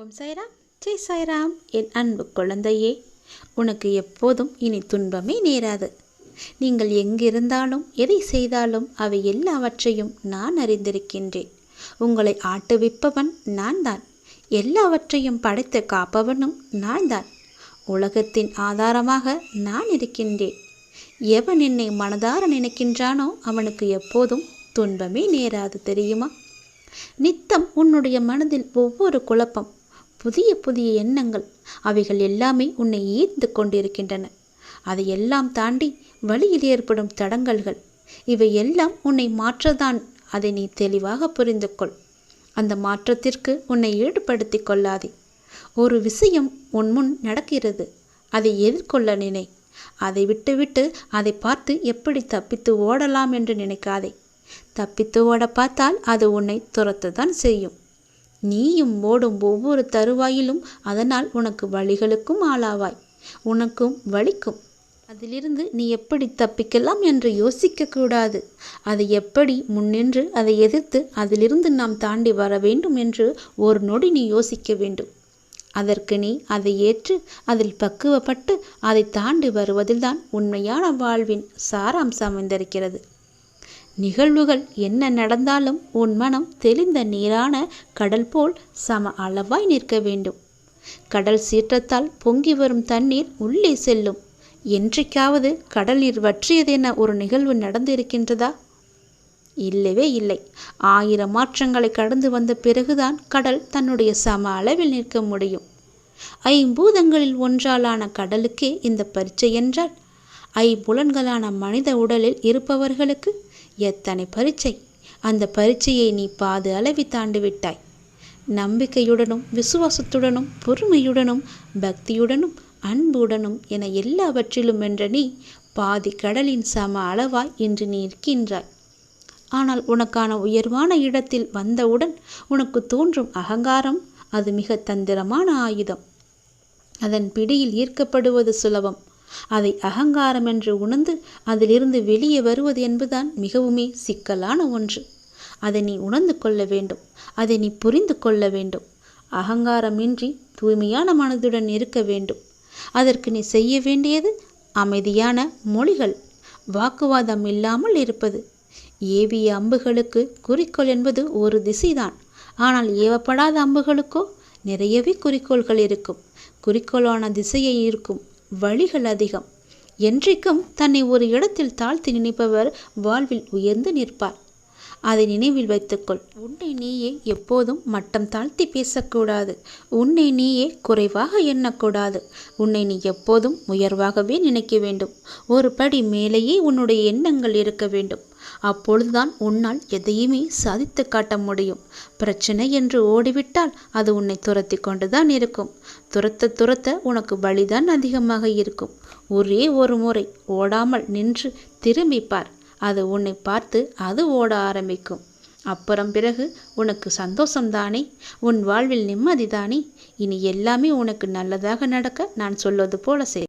ஓம் சாய்ராம். ஜெய் சாய்ராம். என் அன்பு குழந்தையே உனக்கு எப்போதும் இனி துன்பமே நேராது. நீங்கள் எங்கிருந்தாலும் எதை செய்தாலும் அவை எல்லாவற்றையும் நான் அறிந்திருக்கின்றேன். உங்களை ஆட்டுவிப்பவன் நான் தான் எல்லாவற்றையும் படைத்து காப்பவனும் நான் தான் உலகத்தின் ஆதாரமாக நான் இருக்கின்றேன். எவன் என்னை மனதார நினைக்கின்றானோ அவனுக்கு எப்போதும் துன்பமே நேராது தெரியுமா? நித்தம் உன்னுடைய மனதில் ஒவ்வொரு குழப்பம் புதிய புதிய எண்ணங்கள் அவைகள் எல்லாமே உன்னை ஈர்த்து கொண்டிருக்கின்றன. அதையெல்லாம் தாண்டி வழியில் ஏற்படும் தடங்கல்கள் இவை எல்லாம் உன்னை மாற்றதான். அதை நீ தெளிவாக புரிந்து கொள். அந்த மாற்றத்திற்கு உன்னை ஈடுபடுத்தி கொள்ளாதே. ஒரு விஷயம் உன் முன் நடக்கிறது அதை எதிர்கொள்ள நினை. அதை விட்டுவிட்டு அதை பார்த்து எப்படி தப்பித்து ஓடலாம் என்று நினைக்காதே. தப்பித்து ஓட பார்த்தால் அது உன்னை துரத்ததான் செய்யும். நீயும் ஓடும் ஒவ்வொரு தருவாயிலும் அதனால் உனக்கு வழிகளுக்கும் ஆளாவாய். உனக்கும் வலிக்கும் அதிலிருந்து நீ எப்படி தப்பிக்கலாம் என்று யோசிக்கக்கூடாது அதை எப்படி முன்னின்று அதை எதிர்த்து அதிலிருந்து நாம் தாண்டி வர வேண்டும் என்று ஒரு நொடி நீ யோசிக்க வேண்டும். அதற்கு நீ அதை ஏற்று அதில் பக்குவப்பட்டு அதை தாண்டி வருவதில்தான் உண்மையான வாழ்வின் சாராம்சம் அமைந்திருக்கிறது நிகழ்வுகள் என்ன நடந்தாலும் உன் மனம் தெளிந்த நீரான கடல் போல் சம அளவாய் நிற்க வேண்டும். கடல் சீற்றத்தால் பொங்கி வரும் தண்ணீர் உள்ளே செல்லும். என்றைக்காவது கடல் நீர் வற்றியதென ஒரு நிகழ்வு நடந்திருக்கின்றதா? இல்லவே இல்லை. ஆயிரம் மாற்றங்களை கடந்து வந்த பிறகுதான் கடல் தன்னுடைய சம அளவில் நிற்க முடியும். ஐம்பூதங்களில் ஒன்றாலான கடலுக்கே இந்த பரீட்சை என்றால் ஐம்புலன்களான மனித உடலில் இருப்பவர்களுக்கு எத்தனை பரீட்சை? அந்த பரீட்சையை நீ பாது அளவி தாண்டு விட்டாய். நம்பிக்கையுடனும் விசுவாசத்துடனும் பொறுமையுடனும் பக்தியுடனும் அன்புடனும் என எல்லாவற்றிலும் என்ற நீ பாதி கடலின் சம அளவாய் இன்று நீ இருக்கின்றாய் ஆனால் உனக்கான உயர்வான இடத்தில் வந்தவுடன் உனக்கு தோன்றும் அகங்காரம் அது மிக தந்திரமான ஆயுதம். அதன் பிடியில் ஈர்க்கப்படுவது சுலபம். அதை அகங்காரம் என்று உணர்ந்து அதிலிருந்து வெளியே வருவது என்பதுதான் மிகவுமே சிக்கலான ஒன்று. அதை நீ உணர்ந்து கொள்ள வேண்டும். அதை நீ புரிந்து கொள்ள வேண்டும். அகங்காரமின்றி தூய்மையான மனதுடன் இருக்க வேண்டும். அதற்கு நீ செய்ய வேண்டியது அமைதியான மொழிகள். வாக்குவாதம் இல்லாமல் இருப்பது. ஏவிய அம்புகளுக்கு குறிக்கோள் என்பது ஒரு திசைதான். ஆனால் ஏவப்படாத அம்புகளுக்கோ நிறையவே குறிக்கோள்கள் இருக்கும். குறிக்கோளான திசையை இருக்கும். வழிகள் அதிகம். என்றைக்கும் தன்னை ஒரு இடத்தில் தாழ்த்தி நினைப்பவர் வாழ்வில் உயர்ந்து நிற்பார். அதை நினைவில் வைத்துக்கொள். உன்னை நீயே எப்போதும் மட்டம் தாழ்த்தி பேசக்கூடாது. உன்னை நீயே குறைவாக எண்ணக்கூடாது. உன்னை நீ எப்போதும் உயர்வாகவே நினைக்க வேண்டும். ஒரு படி மேலேயே உன்னுடைய எண்ணங்கள் இருக்க வேண்டும். அப்பொழுதுதான் உன்னால் எதையுமே சாதித்து காட்ட முடியும். பிரச்சனை என்று ஓடிவிட்டால் அது உன்னை துரத்தி கொண்டுதான் இருக்கும். துரத்த துரத்த உனக்கு வழிதான் அதிகமாக இருக்கும். ஒரே ஒரு முறை ஓடாமல் நின்று திரும்பிப்பார். அது உன்னை பார்த்து அது ஓட ஆரம்பிக்கும். அப்புறம் பிறகு உனக்கு சந்தோஷம்தானே? உன் வாழ்வில் நிம்மதிதானே? இனி எல்லாமே உனக்கு நல்லதாக நடக்க நான் சொல்வது போல செய்.